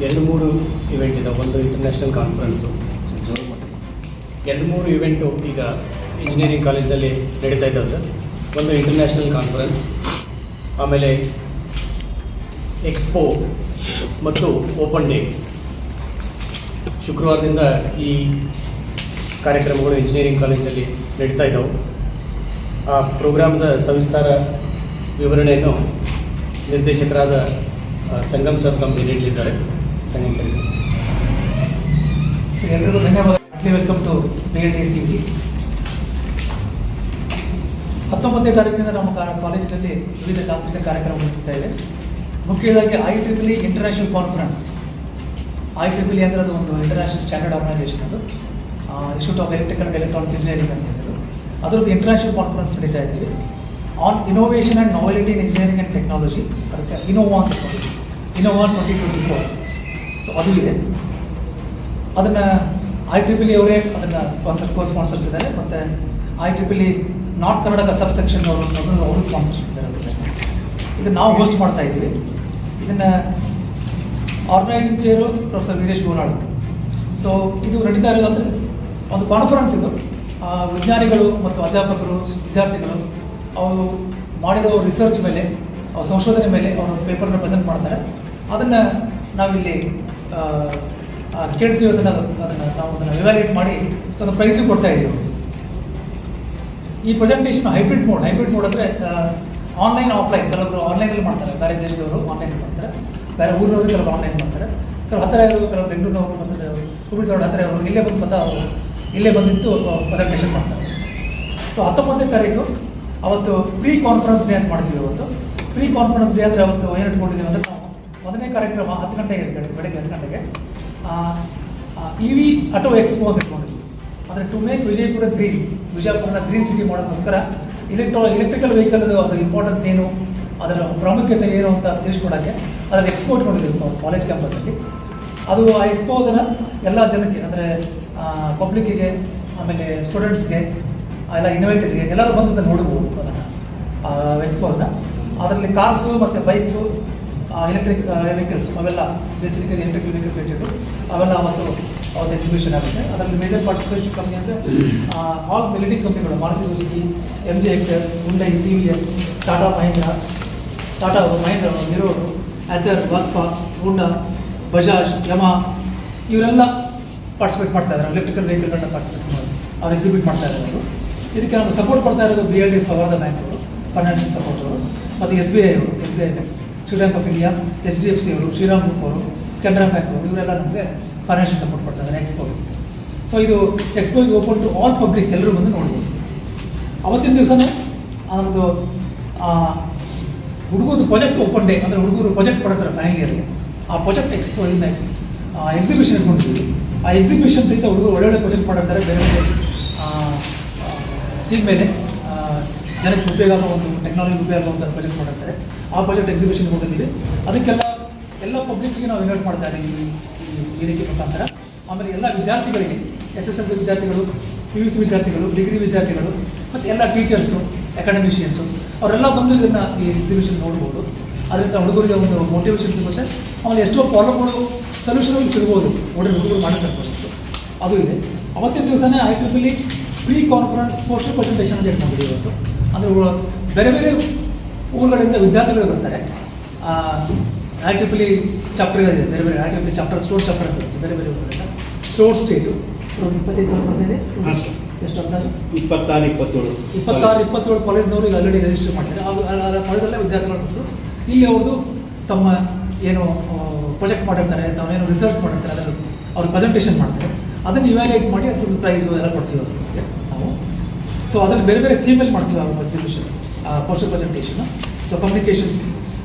ಎರಡು ಮೂರು ಇವೆಂಟ್ ಇದೆ ಒಂದು ಇಂಟರ್ನ್ಯಾಷನಲ್ ಕಾನ್ಫರೆನ್ಸು ಎರಡು ಮೂರು ಇವೆಂಟು ಈಗ ಇಂಜಿನಿಯರಿಂಗ್ ಕಾಲೇಜಲ್ಲಿ ನಡೀತಾ ಇದ್ದಾವೆ ಸರ್. ಒಂದು ಇಂಟರ್ನ್ಯಾಷನಲ್ ಕಾನ್ಫರೆನ್ಸ್ ಆಮೇಲೆ ಎಕ್ಸ್ಪೋ ಮತ್ತು ಓಪನ್ ಡೇ ಶುಕ್ರವಾರದಿಂದ ಈ ಕಾರ್ಯಕ್ರಮಗಳು ಇಂಜಿನಿಯರಿಂಗ್ ಕಾಲೇಜಲ್ಲಿ ನಡೀತಾ ಇದ್ದಾವೆ ಆ ಪ್ರೋಗ್ರಾಮ್ದ ಸವಿಸ್ತಾರ ವಿವರಣೆಯನ್ನು ನಿರ್ದೇಶಕರಾದ ಸಂಗಮ್ ಸರ್ ತಮಗೆ ನೀಡಲಿದ್ದಾರೆ. ಸೊ ಎಲ್ರಿಗೂ welcome to B L D C ಹತ್ತೊಂಬತ್ತನೇ ತಾರೀಕಿನಿಂದ ನಮ್ಮ ಕಾಲೇಜಿನಲ್ಲಿ ವಿವಿಧ ತಾಂತ್ರಿಕ ಕಾರ್ಯಕ್ರಮಗಳು ಇದೆ. ಮುಖ್ಯವಾಗಿ I triple international conference I triple ಅಂದರೆ ಅದು ಒಂದು ಇಂಟರ್ನ್ಯಾಷನಲ್ ಸ್ಟ್ಯಾಂಡರ್ಡ್ ಆರ್ಗನೈಸೇಷನ್ ಅದು. Institute of electrical and electronic engineering ಅಂತ ಹೇಳಿದ್ರು ಅದರದ್ದು ಇಂಟರ್ನ್ಯಾಷನಲ್ ಕಾನ್ಫರೆನ್ಸ್ ನಡೀತಾ ಇದ್ದೀವಿ on innovation and novelty in engineering and technology ಅದಕ್ಕೆ ಇನೋವಾ ಅಂತ. Innova twenty twenty four so ಅದು ಇದೆ. ಅದನ್ನು ಐ ಟ್ರಿಪಲ್ ಇ ಅವರೇ ಅದನ್ನು ಸ್ಪಾನ್ಸರ್ ಕೋ ಸ್ಪಾನ್ಸರ್ಸ್ ಇದ್ದಾರೆ. ಮತ್ತು I triple north Karnataka sub section ಅವರು ಅವರು ಸ್ಪಾನ್ಸರ್ಸ್ ಇದ್ದಾರೆ ಇದನ್ನ ನಾವು ಹೋಸ್ಟ್ ಮಾಡ್ತಾ ಇದ್ದೀವಿ. ಇದನ್ನು organising chair professor Veeresh Gonal so ಇದು ನಡೀತಾ ಇರೋದು ಒಂದು ಕಾನ್ಫರೆನ್ಸ್ ಇದು. ವಿಜ್ಞಾನಿಗಳು ಮತ್ತು ಅಧ್ಯಾಪಕರು, ವಿದ್ಯಾರ್ಥಿಗಳು ಅವರು ಮಾಡಿರೋ ರಿಸರ್ಚ್ ಮೇಲೆ, ಅವ್ರ ಸಂಶೋಧನೆ ಮೇಲೆ ಅವರು ಪೇಪರ್ನ ಪ್ರೆಸೆಂಟ್ ಮಾಡ್ತಾರೆ. ಅದನ್ನು ನಾವಿಲ್ಲಿ ಕೇಳ್ತೀವಿ ಅದನ್ನು ಅದನ್ನು ನಾವು ಅದನ್ನು ಎವ್ಯಾಲ್ಯೂಟ್ ಮಾಡಿ ಅದನ್ನು ಪ್ರೈಸು ಕೊಡ್ತಾ ಇದ್ದೀವಿ. ಈ presentation hybrid mode hybrid mode ಅಂದರೆ ಆನ್ಲೈನ್ ಆಫ್ಲೈನ್ ಕೆಲವರು ಆನ್ಲೈನಲ್ಲಿ ಮಾಡ್ತಾರೆ, ಬೇರೆ ದೇಶದವರು ಆನ್ಲೈನ್ ಮಾಡ್ತಾರೆ, ಬೇರೆ ಊರಿನವರು ಕೆಲವರು ಆನ್ಲೈನ್ ಮಾಡ್ತಾರೆ. ಸೊ ಹತ್ತಿರ ಇರೋರು ಕೆಲವರು ಬೆಂಗಳೂರಿನವರು ಮತ್ತು ಹುಬ್ಳಿದವ್ರು ಹತ್ತಿರ ಅವರು ಇಲ್ಲೇ ಬಂದು ಸ್ವತಃ ಅವರು ಇಲ್ಲೇ ಬಂದಿತ್ತು ಪ್ರೆಸೆಂಟೇಷನ್ ಮಾಡ್ತಾರೆ. ಸೊ ಹತ್ತೊಂಬತ್ತನೇ ತಾರೀಕು, ಅವತ್ತು ಪ್ರೀ ಕಾನ್ಫರೆನ್ಸ್ ಡೇ ಅಂತ ಮಾಡ್ತೀವಿ ಅವತ್ತು. ಪ್ರೀ ಕಾನ್ಫರೆನ್ಸ್ ಡೇ ಅಂದರೆ ಅವತ್ತು ಏನು ಇಟ್ಕೊಂಡಿದ್ದೀವಿ ಅಂದರೆ ಕಾರ್ಯಕ್ರಮ ಹತ್ತು ಗಂಟೆಗೆ ಇರ್ತದೆ ಬೆಳಗ್ಗೆ ಹತ್ತು ಗಂಟೆಗೆ. ಇ ವಿ ಆಟೋ ಎಕ್ಸ್ಪೋ ಅಂತ ಇಟ್ಕೊಂಡಿದ್ವಿ ಅಂದರೆ ಟು ಮೇಕ್ ವಿಜಯಪುರ ಗ್ರೀನ್ ವಿಜಯಪುರನ ಗ್ರೀನ್ ಸಿಟಿ ಮಾಡೋದಕ್ಕೋಸ್ಕರ ಇಲೆಕ್ಟ್ರೋ ಎಲೆಕ್ಟ್ರಿಕಲ್ ವೆಹಿಕಲ್ ಅದರ ಇಂಪಾರ್ಟೆನ್ಸ್ ಏನು, ಅದರ ಪ್ರಾಮುಖ್ಯತೆ ಏನು ಅಂತ ತಿಳಿಸ್ಕೊಡೋಕ್ಕೆ ಅದರ ಎಕ್ಸ್ಪೋ ಇಟ್ಕೊಂಡಿದ್ದೀವಿ ನಾವು ಕಾಲೇಜ್ ಕ್ಯಾಂಪಸ್ಸಲ್ಲಿ ಅದು ಆ ಎಕ್ಸ್ಪೋ ಅದನ್ನು ಎಲ್ಲ ಜನಕ್ಕೆ, ಅಂದರೆ ಪಬ್ಲಿಕ್ಕಿಗೆ ಆಮೇಲೆ ಸ್ಟೂಡೆಂಟ್ಸ್ಗೆ ಎಲ್ಲ ಇನ್ವೆಂಟರ್ಸ್ಗೆ ಎಲ್ಲರೂ ಬಂದು ಅದನ್ನ ನೋಡ್ಬೋದು ಅದನ್ನು ಅದರಲ್ಲಿ ಕಾರ್ಸು ಮತ್ತು ಬೈಕ್ಸು ಎಲೆಕ್ಟ್ರಿಕ್ ವೆಹಿಕಲ್ಸ್ ಅವೆಲ್ಲ ಬೇಸಿಕಲಿ ಎಲೆಕ್ಟ್ರಿಕ್ ವೆಹಿಕಲ್ಸ್ ಇಟ್ಟಿದ್ದು ಅವೆಲ್ಲ ಅವತ್ತು ಅವತ್ತು ಎಕ್ಸಿಬಿಷನ್ ಆಗುತ್ತೆ. ಅದರಲ್ಲಿ ಮೇಜರ್ ಪಾರ್ಟಿಸಿಪೇಷನ್ ಕಂಪ್ನಿ ಅಂದರೆ ಆಲ್ ಮಿಲಿಟರಿ ಕಂಪ್ನಿಗಳು Maruti Suzuki M G Hector Hyundai T V S Tata Mahindra Tata Mahindra ಅವರು ಹೀರೋ ಅವರು Ather Vespa Honda Bajaj Yamaha ಇವರೆಲ್ಲ ಪಾರ್ಟಿಸಿಪೇಟ್ ಮಾಡ್ತಾ ಇದ್ದಾರೆ. ಎಲೆಕ್ಟ್ರಿಕಲ್ ವೆಹಿಕಲ್ಗಳನ್ನ ಪಾರ್ಟಿಸಿಪೇಟ್ ಮಾಡಿ, ಅವ್ರು ಎಕ್ಸಿಬಿಟ್ ಮಾಡ್ತಾ ಇದ್ದಾರೆ ಅವರು. ಇದಕ್ಕೆ ನಮ್ಗೆ ಸಪೋರ್ಟ್ ಕೊಡ್ತಾ ಇರೋದು ಬಿ ಎಲ್ ಡಿ ಸವರ್ಣ ಬ್ಯಾಂಕ್ ಅವರು ಫೈನಾನ್ಷಿಯಲ್ ಸಪೋರ್ಟ್ ಅವರು. ಮತ್ತು ಎಸ್ ಬಿ ಐ ಅವರು S B I bank Shriram of India H D F C ಅವರು ಶ್ರೀರಾಮ್ ಗ್ರೂಪ್ ಅವರು ಕೆನರಾ ಬ್ಯಾಂಕ್ ಅವರು, ಇವರೆಲ್ಲ ನಮಗೆ ಫೈನಾನ್ಷಿಯಲ್ ಸಪೋರ್ಟ್ ಕೊಡ್ತಾ ಇದ್ದಾರೆ ಸೊ ಇದು expo is open to all public ಎಲ್ಲರೂ ಬಂದು ನೋಡ್ಬೋದು. ಅವತ್ತಿನ ದಿವಸನೇ ಒಂದು ಹುಡುಗರು ಪ್ರಾಜೆಕ್ಟ್ ಓಪನ್ ಡೇ ಅಂದರೆ ಹುಡುಗರು ಪ್ರಾಜೆಕ್ಟ್ ಕೊಡ್ತಾರೆ ಫೈನಲ್ ಇಯರ್ಗೆ ಆ ಪ್ರಾಜೆಕ್ಟ್ ಎಕ್ಸ್ಪೋ ಇಂದ ಎಕ್ಸಿಬಿಷನ್ ಇಟ್ಕೊಂಡಿದ್ವಿ ಆ ಎಕ್ಸಿಬಿಷನ್ ಸಹಿತ ಹುಡುಗರು ಒಳ್ಳೊಳ್ಳೆ ಪ್ರಾಜೆಕ್ಟ್ ಮಾಡಿರ್ತಾರೆ, ಬೇರೆ ಬೇರೆ ಮೇಲೆ. ಜನಕ್ಕೆ ಉಪಯೋಗ ಆಗೋ ಒಂದು ಟೆಕ್ನಾಲಜಿ ಉಪಯೋಗ ಆಗುವಂಥ ಪ್ರಾಜೆಕ್ಟ್ ಮಾಡಿರ್ತಾರೆ. ಆ ಪ್ರಾಜೆಕ್ಟ್ ಎಕ್ಸಿಬಿಷನ್ ಹೋಗಿದ್ದೀವಿ ಅದಕ್ಕೆಲ್ಲ ಎಲ್ಲ ಪಬ್ಲಿಕ್ಕಿಗೆ ನಾವು ಇನ್ವೈಟ್ ಮಾಡ್ತಾ ಇದ್ದೀವಿ ಈ ಮುಖಾಂತರ. ಆಮೇಲೆ ಎಲ್ಲ ವಿದ್ಯಾರ್ಥಿಗಳಿಗೆ ಎಸ್ ಎಸ್ ಎಲ್ ಸಿ ವಿದ್ಯಾರ್ಥಿಗಳು ಪಿ ಯು ಸಿ ವಿದ್ಯಾರ್ಥಿಗಳು ಡಿಗ್ರಿ ವಿದ್ಯಾರ್ಥಿಗಳು, ಮತ್ತು ಎಲ್ಲ ಟೀಚರ್ಸು ಅಕಾಡೆಮಿಷಿಯನ್ಸು ಅವರೆಲ್ಲ ಬಂದು ಇದನ್ನು ಈ ಎಕ್ಸಿಬಿಷನ್ ನೋಡ್ಬೋದು. ಅದರಿಂದ ಹುಡುಗರಿಗೆ ಒಂದು ಮೋಟಿವೇಶನ್ ಸಿಗುತ್ತೆ. ಆಮೇಲೆ ಎಷ್ಟೋ ಪ್ರಾಬ್ಲಮ್ಗಳು ಸೊಲ್ಯೂಷನ್ ಸಿಗ್ಬೋದು. ನೋಡಿದ್ರೆ ಹುಡುಗರು ಮಾಡಬೇಕು ಅದು ಇದೆ. ಅವತ್ತಿನ ದಿವಸನೇ I T pre conference poster presentation ಅಂತ ಹೇಳ್ಕೊಂಡಿದ್ದೀವಿ ಇವತ್ತು. ಅಂದರೆ ಬೇರೆ ಬೇರೆ ಊರುಗಳಿಂದ ವಿದ್ಯಾರ್ಥಿಗಳು ಬರ್ತಾರೆ. ಐ ಟ್ರಿಪಲಿ ಚಾಪ್ಟರ್ ಇದೆ ಬೇರೆ ಬೇರೆ I triple E chapter store chapter ಅಂತ ಇರುತ್ತೆ ಬೇರೆ ಬೇರೆ ಊರುಗಳಿಂದ. ಸ್ಟೋರ್ ಸ್ಟೇಟು ಒಂದು ಇಪ್ಪತ್ತೈದು. ಎಷ್ಟು ಅಂದಾಜು ಇಪ್ಪತ್ತಾರು ಇಪ್ಪತ್ತೇಳು. ಇಪ್ಪತ್ತಾರು ಇಪ್ಪತ್ತೇಳು ಕಾಲೇಜ್ನವರು ಈಗ ಆಲ್ರೆಡಿ ರಿಜಿಸ್ಟರ್ ಮಾಡಿದ್ದಾರೆ. ಆ- ಕಾಲೇಜಲ್ಲೇ ವಿದ್ಯಾರ್ಥಿಗಳು ಬಂದು ಇಲ್ಲಿ ಅವ್ರದ್ದು ತಮ್ಮ ಏನು ಪ್ರಾಜೆಕ್ಟ್ ಮಾಡಿರ್ತಾರೆ ತಾವೇನು ರಿಸರ್ಚ್ ಮಾಡಿರ್ತಾರೆ ಅದರ ಅವ್ರು ಪ್ರೆಸೆಂಟೇಷನ್ ಮಾಡ್ತಾರೆ. ಅದನ್ನು ಇವ್ಯಾಲ್ಯೂಯೇಟ್ ಮಾಡಿ ಅದಕ್ಕೊಂದು ಪ್ರೈಸು ಎಲ್ಲ ಕೊಡ್ತೀವಿ ಸೊ ಅದರಲ್ಲಿ ಬೇರೆ ಬೇರೆ ಥೀಮಲ್ಲಿ ಮಾಡ್ತೀವಿ ಆ exhibition poster presentation so communications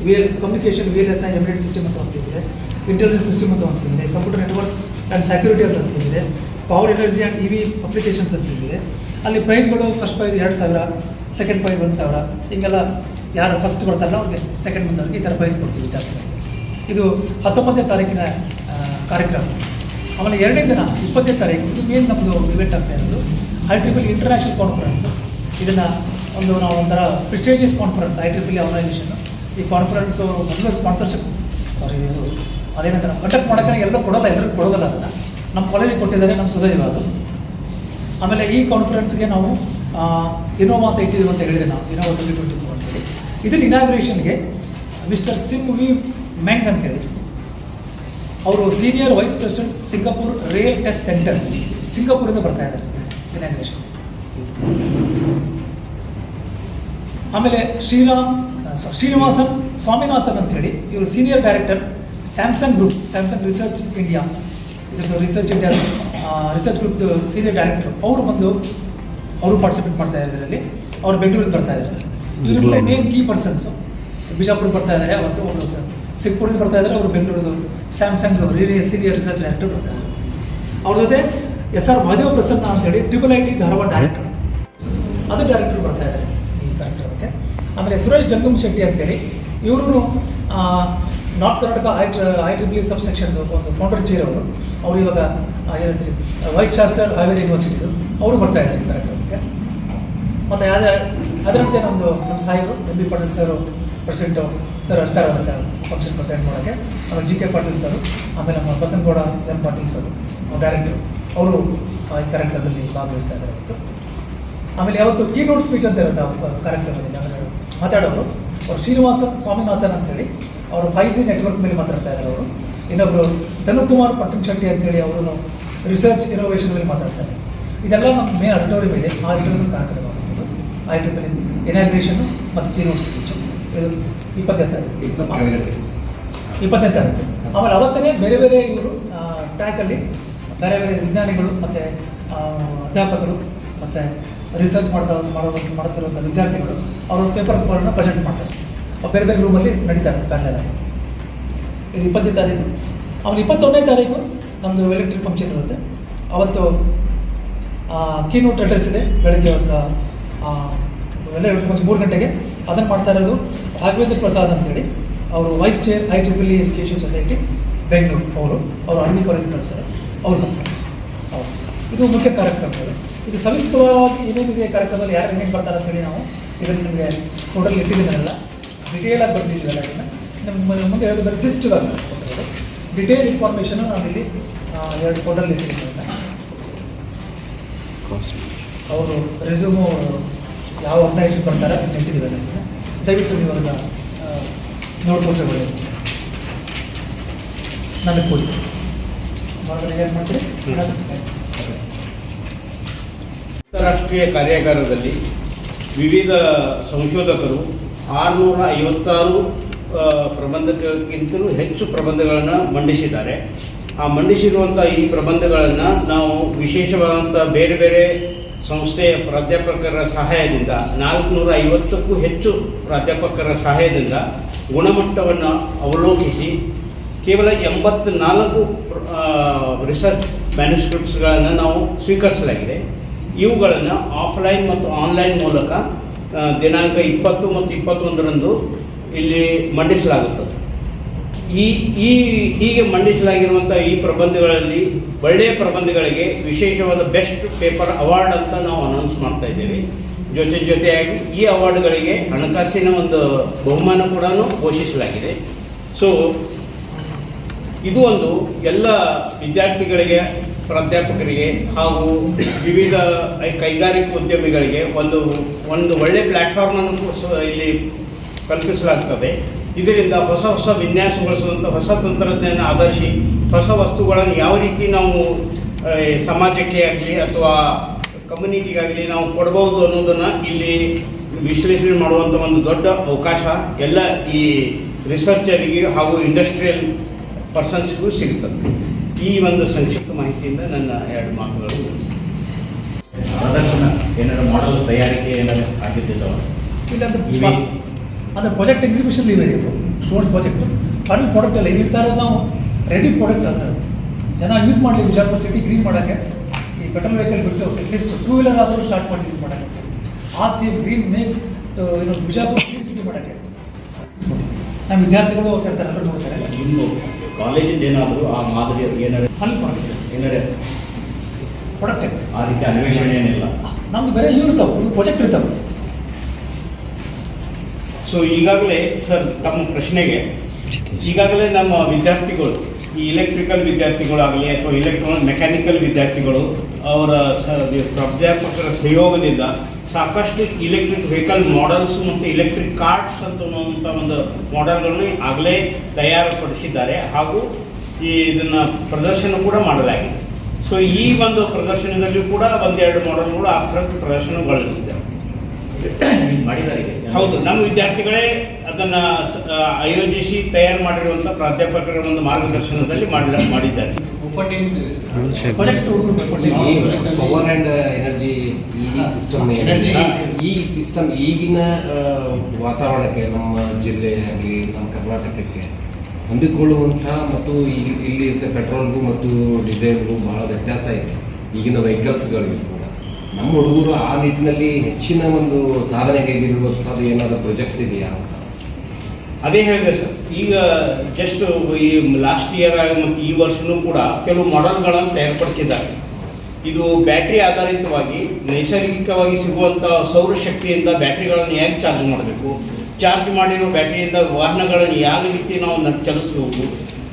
wear communication wear L S I emanate system ಅಂತ ಅಂತಿದೆ ಇಂಟೆಲಿಜೆನ್ಸ್ ಸಿಸ್ಟಮ್ ಅಂತ ಅಂತಿದೆ ಕಂಪ್ಯೂಟರ್ ನೆಟ್ವರ್ಕ್ ಆ್ಯಂಡ್ ಸೆಕ್ಯೂರಿಟಿ ಅಂತ ಅಂತಿದೆ power energy and E V applications ಅಂತಿದೆ ಅಲ್ಲಿ ಪ್ರೈಸ್ಗಳು ಫಸ್ಟ್ ಪ್ರೈಸ್ ಎರಡು ಸಾವಿರ ಸೆಕೆಂಡ್ ಪ್ರೈಸ್ ಒಂದು ಸಾವಿರ. ಹಿಂಗೆಲ್ಲ ಯಾರು ಫಸ್ಟ್ ಬರ್ತಾರಲ್ಲ ಅವ್ರಿಗೆ ಸೆಕೆಂಡ್ ಬಂದವ್ರಿಗೆ ಈ ಥರ ಪ್ರೈಸ್ ಕೊಡ್ತೀವಿ ವಿದ್ಯಾರ್ಥಿಗಳಿಗೆ ಇದು ಹತ್ತೊಂಬತ್ತನೇ ತಾರೀಕಿನ ಕಾರ್ಯಕ್ರಮ. ಆಮೇಲೆ ಎರಡನೇ ದಿನ, ಇಪ್ಪತ್ತನೇ ತಾರೀಕು, ಇದು ಮೇನ್ ನಮ್ಮದು ಇವೆಂಟ್ ಆಗ್ತಾ ಇರೋದು. I triple international conference. ಇದನ್ನು ಒಂದು ನಾವು ಒಂಥರ prestigious conference I triple organisation ಈ ಕಾನ್ಫರೆನ್ಸ್ ಮೊದಲು ಸ್ಪಾನ್ಸರ್ಶಿಪ್ ಸಾರಿ ಇದು ಅದೇನಂತಾರೆ ಕಂಡಕ್ಟ್ ಮಾಡೋಕ್ಕೆ ಎಲ್ಲರೂ ಕೊಡೋಲ್ಲ ಎಲ್ಲರೂ ಕೊಡೋದಲ್ಲ ಅದನ್ನು. ನಮ್ಮ ಕಾಲೇಜಿಗೆ ಕೊಟ್ಟಿದ್ದಾರೆ ನಮ್ಮ ಸುದೈವ ಅದು. ಆಮೇಲೆ ಈ ಕಾನ್ಫರೆನ್ಸ್ಗೆ ನಾವು ಇನೋವಾ ಅಂತ ಇಟ್ಟಿದ್ದೀವಿ ಅಂತ ಹೇಳಿದೆ ನಾವು ಇನೋವಾ ಟ್ವೆಂಟಿ ಟ್ವೆಂಟಿ ಫೋರ್ ಅಂತೇಳಿ ಇದರ ಇನಾಗ್ರೇಷನ್ಗೆ ಮಿಸ್ಟರ್ ಸಿಮ್ ವಿ ಮೆಂಗ್ ಅಂತೇಳಿ ಅವರು senior vice president Singapore rail test centre ಸಿಂಗಾಪುರಿಂದ ಬರ್ತಾ ಇದ್ದಾರೆ. ಇನಾಗ್ರೇಷನ್ ಆಮೇಲೆ ಶ್ರೀರಾಮ್ ಸಾರಿ ಶ್ರೀನಿವಾಸನ್ ಸ್ವಾಮಿನಾಥನ್ ಅಂತೇಳಿ ಇವರು senior director Samsung group Samsung research India ಇದ್ರದ್ದು research India research group senior director ಅವರು ಬಂದು ಅವರು ಪಾರ್ಟಿಸಿಪೇಟ್ ಮಾಡ್ತಾ ಇದ್ದಾರೆ ಇದರಲ್ಲಿ. ಅವರು ಬೆಂಗಳೂರಿಗೆ ಬರ್ತಾ ಇದ್ದಾರೆ ಇವರು ಮೇನ್ ಕೀ ಪರ್ಸನ್ಸು ಬಿಜಾಪುರ್ ಬರ್ತಾ ಇದ್ದಾರೆ ಅವತ್ತು ಅವರು ಸಿಂಗ್ಪುರಿಗೆ ಬರ್ತಾ ಇದ್ದಾರೆ ಅವರು Bengaluru Samsung senior research director ಬರ್ತಾ ಇದ್ದಾರೆ ಅವ್ರ ಜೊತೆ ಎಸ್ ಆರ್ ಮಹದೇವ್ ಪ್ರಸನ್ನ ಅಂತೇಳಿ triple I T Dharwad director ಅದು ಡೈರೆಕ್ಟರ್ ಬರ್ತಾ ಇದ್ದಾರೆ ಈ ಕಾರ್ಯಕ್ರಮಕ್ಕೆ. ಆಮೇಲೆ ಸುರೇಶ್ ಜಂಗಮ್ ಶೆಟ್ಟಿ ಅಂತೇಳಿ, ಇವರು north Karnataka I I triple sub section ಒಂದು ಫೌಂಡರ್ ಚೇರ್ ಅವರು. ಅವರು ಇವಾಗ ಏನಂತೀರಿ ವೈಸ್ ಚಾನ್ಸಲರ್ ಹಾವೇರಿ ಯೂನಿವರ್ಸಿಟಿದು ಅವರು ಬರ್ತಾ ಇದ್ದಾರೆ ಈ ಕಾರ್ಯಕ್ರಮಕ್ಕೆ. ಮತ್ತು ಅದೇ, ಅದರಂತೆ ನಮ್ಮದು ನಮ್ಮ ಸಾಯಿಬ್ರು M B Patil sir president sir ಇರ್ತಾರೆ ಅದಕ್ಕೆ ಫಂಕ್ಷನ್ ಪ್ರೆಸೆಂಟ್ ಮಾಡೋಕ್ಕೆ. ಆಮೇಲೆ ಜಿ ಕೆ ಪಾಟೀಲ್ ಸರ್ ಆಮೇಲೆ ನಮ್ಮ Basanagouda M Patil sir director ಅವರು ಈ ಕಾರ್ಯಕ್ರಮದಲ್ಲಿ ಭಾಗವಹಿಸ್ತಾ ಇದ್ದಾರೆ. ಇವತ್ತು ಆಮೇಲೆ ಯಾವತ್ತು ಕೀ ನೋಟ್ ಸ್ಪೀಚ್ ಅಂತ ಇರುತ್ತೆ ಕಾರ್ಯಕ್ರಮದಲ್ಲಿ ಮಾತಾಡೋರು ಅವರು ಶ್ರೀನಿವಾಸ ಸ್ವಾಮಿನಾಥನ್ ಅಂತೇಳಿ ಅವರು ಫೈವ್ ಜಿ ನೆಟ್ವರ್ಕ್ ಮೇಲೆ ಮಾತಾಡ್ತಾ ಇದ್ದಾರೆ ಅವರು. ಇನ್ನೊಬ್ಬರು ಧನುಕುಮಾರ್ ಪಟ್ಟಣ ಶೆಟ್ಟಿ ಅಂತೇಳಿ ಅವರು ರಿಸರ್ಚ್ ಇನೋವೇಷನ್ ಮೇಲೆ ಮಾತಾಡ್ತಾರೆ ಇದೆಲ್ಲ ನಮ್ಮ ಮೇನ್ ಅಡಿಟೋರಿಯಂ ಇದೆ ಆ ಅಡಿಟೋರಿಯಂ ಕಾರ್ಯಕ್ರಮ ಆಗುತ್ತದೆ ಆ ಇನಾಗ್ರೇಷನ್ ಮತ್ತು ಕೀ ನೋಟ್ ಸ್ಪೀಚ್ ಇದು ಇಪ್ಪತ್ತನೇ ತಾರೀಕು. ಇಪ್ಪತ್ತನೇ ತಾರೀಕು. ಆಮೇಲೆ ಅವತ್ತನೇ ಬೇರೆ ಬೇರೆ ಇವರು ಟ್ರ್ಯಾಕಲ್ಲಿ ಬೇರೆ ಬೇರೆ ವಿಜ್ಞಾನಿಗಳು ಮತ್ತು ಅಧ್ಯಾಪಕರು ಮತ್ತು ರಿಸರ್ಚ್ ಮಾಡ್ತಾ ಮಾಡೋ ಮಾಡ್ತಿರುವಂಥ ವಿದ್ಯಾರ್ಥಿಗಳು ಅವರ ಪೇಪರ್ಗಳನ್ನು ಪ್ರೆಸೆಂಟ್ ಮಾಡ್ತಾರೆ. ಬೇರೆ ಬೇರೆ ರೂಮಲ್ಲಿ ನಡೀತಾ ಇರುತ್ತೆ ಕಾರ್ಯಾಲಯ. ಇದು ಇಪ್ಪತ್ತನೇ ತಾರೀಕು. ಆಮೇಲೆ ಇಪ್ಪತ್ತೊಂದನೇ ತಾರೀಕು ನಮ್ಮದು ಎಲೆಕ್ಟ್ರಿಕ್ ಫಂಕ್ಷನ್ ಇರುತ್ತೆ. ಅವತ್ತು ಕೀನು ಅಡ್ರೆಸ್ ಇದೆ. ಬೆಳಗ್ಗೆ ಎಲ್ಲ ಎಲೆಕ್ಟ್ರಿಕ್ ಮೂರು ಗಂಟೆಗೆ. ಅದನ್ನು ಮಾಡ್ತಾ ಇರೋದು ರಾಘವೇಂದ್ರ ಪ್ರಸಾದ್ ಅಂತೇಳಿ. ಅವರು vice chair I triple education society Bengaluru ಅವರು ಅವರು ಆರ್ಮಿ ಕಾಲೇಜ್ ಪ್ರೊಫೆಸರ್ ಹೌದು. ಇದು ಮುಖ್ಯ ಕಾರ್ಯಕ್ರಮಗಳು ಇದು ಸವಿಸ್ತರವಾಗಿ ಏನೇನಿದೆ ಕಾರ್ಯಕ್ರಮದಲ್ಲಿ ಯಾರು ಏನೇನು ಬರ್ತಾರೆ ಅಂತೇಳಿ ನಾವು ಇದನ್ನು ನಿಮಗೆ ಟೋಟಲ್ ಇಟ್ಟಿದ್ದೀನಲ್ಲ. ಡಿಟೇಲ್ ಆಗಿ ಬರ್ತಿದ್ದೀವಲ್ಲ ಅದನ್ನು. ನಿಮ್ಮ ಮುಂದೆ ಹೇಳಿದ್ರೆ ಆಗಿ ಡಿಟೇಲ್ ಇನ್ಫಾರ್ಮೇಷನ್ ನಾವಿಲ್ಲಿ ಎರಡು ಫೋಟೋಲ್ಲಿ ಇಟ್ಟಿದ್ದೀನಿ ಅವರು ರೆಸ್ಯೂಮು ಯಾವ ಆರ್ಗನೈಸೇಷನ್ ಬರ್ತಾರೆ ಅದನ್ನ ಇಟ್ಟಿದ್ದೀವಿ ಅದನ್ನ. ದಯವಿಟ್ಟು ನೀವು ಅದನ್ನು ಒಳ್ಳೆಯದು ನನಗೆ ಕೊಡಿ ಅಂತಾರಾಷ್ಟ್ರೀಯ ಕಾರ್ಯಾಗಾರದಲ್ಲಿ ವಿವಿಧ ಸಂಶೋಧಕರು ಆರುನೂರ ಐವತ್ತಾರು ಪ್ರಬಂಧಕ್ಕಿಂತಲೂ ಹೆಚ್ಚು ಪ್ರಬಂಧಗಳನ್ನು ಮಂಡಿಸಿದ್ದಾರೆ. ಆ ಮಂಡಿಸಿರುವಂಥ ಈ ಪ್ರಬಂಧಗಳನ್ನು ನಾವು ವಿಶೇಷವಾದಂಥ ಬೇರೆ ಬೇರೆ ಸಂಸ್ಥೆಯ ಪ್ರಾಧ್ಯಾಪಕರ ಸಹಾಯದಿಂದ ನಾಲ್ಕುನೂರ ಐವತ್ತಕ್ಕೂ ಹೆಚ್ಚು ಪ್ರಾಧ್ಯಾಪಕರ ಸಹಾಯದಿಂದ ಗುಣಮಟ್ಟವನ್ನು ಅವಲೋಕಿಸಿ ಕೇವಲ ಎಂಬತ್ನಾಲ್ಕು ರಿಸರ್ಚ್ ಮ್ಯಾನುಸ್ಕ್ರಿಪ್ಟ್ಸ್ಗಳನ್ನು ನಾವು ಸ್ವೀಕರಿಸಲಾಗಿದೆ. ಇವುಗಳನ್ನು ಆಫ್ಲೈನ್ ಮತ್ತು ಆನ್ಲೈನ್ ಮೂಲಕ ದಿನಾಂಕ ಇಪ್ಪತ್ತು ಮತ್ತು ಇಪ್ಪತ್ತೊಂದರಂದು ಇಲ್ಲಿ ಮಂಡಿಸಲಾಗುತ್ತದೆ. ಈ ಈ ಹೀಗೆ ಮಂಡಿಸಲಾಗಿರುವಂಥ ಈ ಪ್ರಬಂಧಗಳಲ್ಲಿ ಒಳ್ಳೆಯ ಪ್ರಬಂಧಗಳಿಗೆ ವಿಶೇಷವಾದ ಬೆಸ್ಟ್ ಪೇಪರ್ ಅವಾರ್ಡ್ ಅಂತ ನಾವು ಅನೌನ್ಸ್ ಮಾಡ್ತಾ ಇದ್ದೇವೆ. ಜೊತೆ ಜೊತೆಯಾಗಿ ಈ ಅವಾರ್ಡ್ಗಳಿಗೆ ಹಣಕಾಸಿನ ಒಂದು ಬಹುಮಾನ ಕೂಡ ಘೋಷಿಸಲಾಗಿದೆ. ಸೊ ಇದು ಒಂದು ಎಲ್ಲ ವಿದ್ಯಾರ್ಥಿಗಳಿಗೆ, ಪ್ರಾಧ್ಯಾಪಕರಿಗೆ ಹಾಗೂ ವಿವಿಧ ಕೈಗಾರಿಕಾ ಉದ್ಯಮಿಗಳಿಗೆ ಒಂದು ಒಂದು ಒಳ್ಳೆಯ ಪ್ಲಾಟ್ಫಾರ್ಮ್ ಅನ್ನು ಇಲ್ಲಿ ಕಲ್ಪಿಸಲಾಗ್ತದೆ. ಇದರಿಂದ ಹೊಸ ಹೊಸ ವಿನ್ಯಾಸಗೊಳಿಸುವಂಥ ಹೊಸ ತಂತ್ರಜ್ಞಾನ ಆಧರಿಸಿ ಹೊಸ ವಸ್ತುಗಳನ್ನು ಯಾವ ರೀತಿ ನಾವು ಸಮಾಜಕ್ಕೆ ಆಗಲಿ ಅಥವಾ ಕಮ್ಯುನಿಟಿಗಾಗಲಿ ನಾವು ಕೊಡಬಹುದು ಅನ್ನೋದನ್ನು ಇಲ್ಲಿ ವಿಶ್ಲೇಷಣೆ ಮಾಡುವಂಥ ಒಂದು ದೊಡ್ಡ ಅವಕಾಶ. ಎಲ್ಲ ಈ ರಿಸರ್ಚರಿಗೆ ಹಾಗೂ ಇಂಡಸ್ಟ್ರಿಯಲ್ ಪರ್ಸನ್ಸ್ಗೂ ಸಿಗ್ತದೆ. ಈ ಒಂದು ಸಂಕ್ಷಿಪ್ತ ಮಾಹಿತಿಯಿಂದ ನನ್ನ ಎರಡು ಮಾತುಗಳು. ಪ್ರದರ್ಶನ ಏನಾದ್ರು ಮಾಡಲ್ ತಯಾರಿಕೆ ಏನಾದ್ರು ಆಗಿದ್ದಿದ್ದಾವ ಇಲ್ಲಾಂದ್ರೆ ಇವೆ. ಅಂದರೆ ಪ್ರಾಜೆಕ್ಟ್ ಎಕ್ಸಿಬಿಷನ್ ಇವೆ ಇದು ಸ್ಟೂಡೆಂಟ್ಸ್ ಪ್ರಾಜೆಕ್ಟ್ ಫೈನಲ್ ಪ್ರಾಡಕ್ಟ್ ಅಲ್ಲ ಇರ್ತಾ ಇರೋದು ನಾವು ರೆಡಿ ಪ್ರಾಡಕ್ಟ್ ಅಂತ. ಜನ ಯೂಸ್ ಮಾಡಲಿ ವಿಜಯಪುರ ಸಿಟಿ ಗ್ರೀನ್ ಮಾಡೋಕ್ಕೆ. ಈ ಪೆಟ್ರೋಲ್ ವೆಹಿಕಲ್ ಬಿಟ್ಟು ಅಟ್ಲೀಸ್ಟ್ ಟೂ ವೀಲರ್ ಆದರೂ ಸ್ಟಾರ್ಟ್ ಮಾಡಿ ಯೂಸ್ ಮಾಡೋಕ್ಕೆ. ಆ ಥೀಮ್ ಗ್ರೀನ್ ಮೇಕ್ ಏನು ಬಿಜಾಪುರ ಗ್ರೀನ್ ಸಿಟಿ ಮಾಡೋಕ್ಕೆ. ನಮ್ಮ ವಿದ್ಯಾರ್ಥಿಗಳು ಹೋಗ್ತಾರೆ ಎಲ್ಲರೂ ನೋಡ್ತಾರೆ. ಇನ್ನು ಕಾಲೇಜಿಂದ ಏನಾದರೂ ಆ ಮಾದರಿ ಏನಾದ್ರು ಹೆಲ್ಪ್ ಪ್ರಾಡಕ್ಟ್ ಏನಾದ್ರೆ ಕೊಡಕ್ಕೆ ಆ ರೀತಿ ಅನ್ವೇಷಣೆ ಏನಿಲ್ಲ. ನಮ್ದು ಬೇರೆ ಇರ್ತಾವ ಇರ್ತಾವೆ ಇವು ಪ್ರಾಜೆಕ್ಟ್ ಇರ್ತಾವೆ. ಸೊ ಈಗಾಗಲೇ ಸರ್ ತಮ್ಮ ಪ್ರಶ್ನೆಗೆ ಈಗಾಗಲೇ ನಮ್ಮ ವಿದ್ಯಾರ್ಥಿಗಳು ಈ ಎಲೆಕ್ಟ್ರಿಕಲ್ ವಿದ್ಯಾರ್ಥಿಗಳಾಗಲಿ ಅಥವಾ ಇಲೆಕ್ಟ್ರಾನಿಕ್ ಮೆಕ್ಯಾನಿಕಲ್ ವಿದ್ಯಾರ್ಥಿಗಳು ಅವರ ಸರ್ ಪ್ರಾಧ್ಯಾಪಕರ ಸಹಯೋಗದಿಂದ ಸಾಕಷ್ಟು ಇಲೆಕ್ಟ್ರಿಕ್ ವೆಹಿಕಲ್ ಮಾಡೆಲ್ಸ್ ಮತ್ತು ಇಲೆಕ್ಟ್ರಿಕ್ ಕಾರ್ಟ್ಸ್ ಅಂತ ಒಂದು ಮಾಡೆಲ್ಗಳನ್ನು ಆಗಲೇ ತಯಾರುಪಡಿಸಿದ್ದಾರೆ. ಹಾಗೂ ಈ ಇದನ್ನು ಪ್ರದರ್ಶನ ಕೂಡ ಮಾಡಲಾಗಿದೆ. ಸೊ ಈ ಒಂದು ಪ್ರದರ್ಶನದಲ್ಲಿ ಕೂಡ ಒಂದೆರಡು ಮಾಡೆಲ್ಗಳು ಆ ಥರ ಪ್ರದರ್ಶನಗೊಳ್ಳಲಿದೆ ಹೌದು. ನಮ್ಮ ವಿದ್ಯಾರ್ಥಿಗಳೇ ಅದನ್ನು ಆಯೋಜಿಸಿ ತಯಾರು ಮಾಡಿರುವಂಥ ಪ್ರಾಧ್ಯಾಪಕರ ಒಂದು ಮಾರ್ಗದರ್ಶನದಲ್ಲಿ ಮಾಡಿ ಮಾಡಿದ್ದಾರೆ. ಪವರ್ ಆ್ಯಂಡ್ ಎನರ್ಜಿ ಈ ಸಿಸ್ಟಮ್ Energy. ಈ ಸಿಸ್ಟಮ್ ಈಗಿನ ವಾತಾವರಣಕ್ಕೆ ನಮ್ಮ ಜಿಲ್ಲೆ ಆಗಲಿ ನಮ್ಮ ಕರ್ನಾಟಕಕ್ಕೆ ಹೊಂದಿಕೊಳ್ಳುವಂಥ ಮತ್ತು ಈಗ ಇಲ್ಲಿ ಇರ್ತ ಪೆಟ್ರೋಲ್ಗೂ ಮತ್ತು ಡೀಸೆಲ್ಗೂ ಬಹಳ ವ್ಯತ್ಯಾಸ ಇದೆ. ಈಗಿನ ವೆಹಿಕಲ್ಸ್ಗಳಿಗೂ ಕೂಡ. ನಮ್ಮ ಹುಡುಗರು ಆ ನಿಟ್ಟಿನಲ್ಲಿ ಹೆಚ್ಚಿನ ಒಂದು ಸಾಧನೆಗೈದಿರುವಂಥದ್ದು ಏನಾದರೂ ಪ್ರೊಜೆಕ್ಟ್ಸ್ ಇದೆಯಾ ಅಂತ? ಅದೇ ಹೇಳಿದೆ ಸರ್. ಈಗ ಜಸ್ಟ್ ಈ ಲಾಸ್ಟ್ ಇಯರ್ ಮತ್ತು ಈ ವರ್ಷನೂ ಕೂಡ ಕೆಲವು ಮಾಡೆಲ್ಗಳನ್ನು ತಯಾರ್ಪಡಿಸಿದ್ದಾರೆ. ಇದು ಬ್ಯಾಟ್ರಿ ಆಧಾರಿತವಾಗಿ ನೈಸರ್ಗಿಕವಾಗಿ ಸಿಗುವಂಥ ಸೌರಶಕ್ತಿಯಿಂದ ಬ್ಯಾಟ್ರಿಗಳನ್ನು ಹೇಗೆ ಚಾರ್ಜ್ ಮಾಡಬೇಕು? ಚಾರ್ಜ್ ಮಾಡಿರೋ ಬ್ಯಾಟ್ರಿಯಿಂದ ವಾಹನಗಳನ್ನು ಯಾವ ರೀತಿ ನಾವು ಚಲಿಸಬಹುದು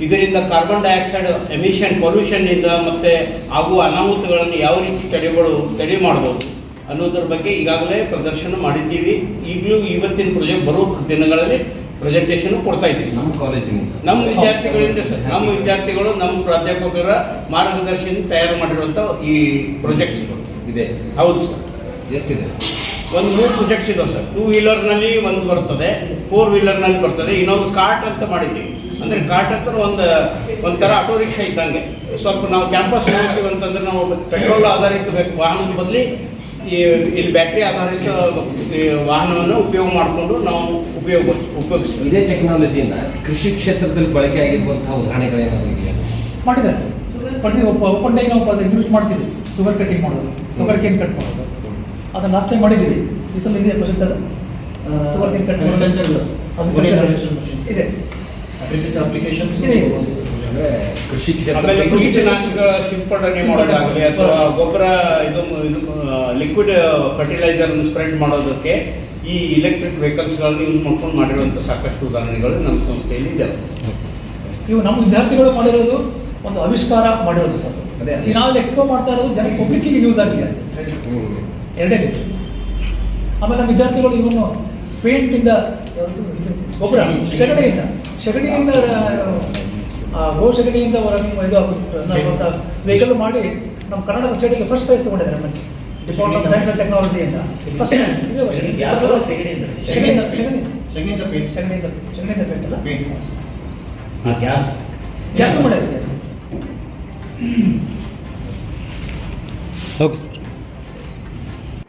ಇದರಿಂದ ಕಾರ್ಬನ್ ಡೈಆಕ್ಸೈಡ್ ಎಮಿಷನ್ ಪೊಲ್ಯೂಷನ್ನಿಂದ ಮತ್ತು ಆಗುವ ಅನಾಹುತಗಳನ್ನು ಯಾವ ರೀತಿ ತಡೆಗಳು, ತಡೆ ಮಾಡ್ಬೋದು? ಅನ್ನೋದ್ರ ಬಗ್ಗೆ ಈಗಾಗಲೇ ಪ್ರದರ್ಶನ ಮಾಡಿದ್ದೀವಿ. ಈಗಲೂ ಇವತ್ತಿನ ಪ್ರೊಜೆಕ್ಟ್ ಬರೋ ದಿನಗಳಲ್ಲಿ ಪ್ರೆಸೆಂಟೇಷನ್ ಕೊಡ್ತಾ ಇದ್ದೀವಿ. ನಮ್ಮ ಕಾಲೇಜಿನ ನಮ್ಮ ವಿದ್ಯಾರ್ಥಿಗಳಿಂದ ಸರ್ ನಮ್ಮ ವಿದ್ಯಾರ್ಥಿಗಳು ನಮ್ಮ ಪ್ರಾಧ್ಯಾಪಕರ ಮಾರ್ಗದರ್ಶನ ತಯಾರು ಮಾಡಿರುವಂಥ ಈ ಪ್ರೊಜೆಕ್ಟ್ಸ್ ಇದೆ. ಹೌದು ಸರ್. ಎಷ್ಟಿದೆ ಸರ್? ಒಂದು ಮೂರು ಪ್ರೊಜೆಕ್ಟ್ಸ್ ಇದಾವೆ ಸರ್. ಟೂ ವೀಲರ್ನಲ್ಲಿ ಒಂದು ಬರ್ತದೆ ಫೋರ್ ವೀಲರ್ನಲ್ಲಿ ಬರ್ತದೆ. ಇನ್ನೊಂದು ಕಾರ್ಟ್ ಅಂತ ಮಾಡಿದ್ದೀವಿ. ಅಂದರೆ ಕಾರ್ಟ್ ಅಂತ ಒಂದು ಒಂಥರ ಆಟೋ ರಿಕ್ಷಾ ಇದ್ದಂಗೆ. ಸ್ವಲ್ಪ ನಾವು ಕ್ಯಾಂಪಸ್ ಹೋಗ್ತೀವಿ ಅಂತಂದ್ರೆ ನಾವು ಪೆಟ್ರೋಲ್ ಆಧಾರಿತ ಬೇಕು ವಾಹನದ ಬದಲಿ ಈ ಇಲ್ಲಿ ಬ್ಯಾಟ್ರಿ ಆಧಾರಿತ ಈ ವಾಹನವನ್ನು ಉಪಯೋಗ ಮಾಡಿಕೊಂಡು ನಾವು ಉಪಯೋಗ ಉಪಯೋಗಿಸ್ತೀವಿ. ಇದೇ ಟೆಕ್ನಾಲಜಿಯಿಂದ ಕೃಷಿ ಕ್ಷೇತ್ರದಲ್ಲಿ ಬಳಕೆ ಆಗಿರುವಂತಹ ಉದಾಹರಣೆಗಳೇನಾದ್ರು ಇದೆಯಾ? ಮಾಡಿದ್ದಾರೆ. ಪ್ರತಿ ಒಪ್ಪ ಡೇ ನಾವು ಎಕ್ಸಿಬಿಟ್ ಮಾಡ್ತೀವಿ. ಶುಗರ್ ಕಟಿಂಗ್ ಮಾಡೋದು ಶುಗರ್ ಕೇನ್ ಕಟ್ ಮಾಡೋದು. ಅದನ್ನು ಲಾಸ್ಟ್ ಟೈಮ್ ಮಾಡಿದ್ದೀವಿ. ಈ ಸಲ ಇದೆ ಪ್ರಾಜೆಕ್ಟ್ ಅದು ಶುಗರ್ ಕೇನ್ ಕಟ್ ಮಾಡೋದು. ಇದೆ. ಇದೆ ಇದೆ. ಅಂದ್ರೆ ಕೃಷಿ ಆಮೇಲೆ ಕೀಟನಾಶಕಗಳ ಸಿಂಪಡಣೆ ಮಾಡೋದಾಗಲಿ ಅಥವಾ ಗೊಬ್ಬರ ಇದು ಲಿಕ್ವಿಡ್ ಫರ್ಟಿಲೈಸರ್ ಸ್ಪ್ರೆಡ್ ಮಾಡೋದಕ್ಕೆ ಈ ಇಲೆಕ್ಟ್ರಿಕ್ ವೆಹಿಕಲ್ಸ್ಗಳನ್ನು ಯೂಸ್ ಮಾಡ್ಕೊಂಡು ಮಾಡಿರುವಂಥ ಸಾಕಷ್ಟು ಉದಾಹರಣೆಗಳು ನಮ್ಮ ಸಂಸ್ಥೆಯಲ್ಲಿ ಇದೆ ಇವು ನಮ್ಮ ವಿದ್ಯಾರ್ಥಿಗಳು ಮಾಡಿರೋದು ಒಂದು ಆವಿಷ್ಕಾರ ಮಾಡಿರೋದು ಸರ್. ಅದೇ. ನಾವು ಎಕ್ಸ್ಪ್ಲೋರ್ ಮಾಡ್ತಾ ಇರೋದು ಜನ ಪಬ್ಲಿಕ್ಕಿಗೆ ಯೂಸ್ ಆಗಿದೆ ಅಂತ. ಎರಡೇ ಡಿಫ್ರೆನ್ಸ್ ಆಮೇಲೆ ನಮ್ಮ ವಿದ್ಯಾರ್ಥಿಗಳು ಇವನು ಪೇಂಟಿಂದ ಗೊಬ್ಬರ. ಸೆಗಣಿಯಿಂದ ಸಗಣಿಯಿಂದ ಆ, ಗೋ ಸಗಣಿಯಿಂದ ಹೊರ- ಇದು ಆಗುತ್ತೆ ವೆಹಿಕಲ್ ಮಾಡಿ ನಮ್ಮ ಕರ್ನಾಟಕ ಸ್ಟೇಟಿಗೆ ಫಸ್ಟ್ ಪ್ರೈಸ್ ತಗೊಂಡಿದ್ದಾರೆ ನಮ್ಮಲ್ಲಿ. ಡಿಪಾರ್ಟ್ಮೆಂಟ್ ಆಫ್ ಸೈನ್ಸ್ ಅಂಡ್ ಟೆಕ್ನಾಲಜಿಯಿಂದ ಫಸ್ಟ್ ಸಗಣಿಯಿಂದ ಪೇಂಟ್ ಗ್ಯಾಸ್. ಗ್ಯಾಸ್ ಮಾಡಿದೆ ಗ್ಯಾಸ್. Okay sir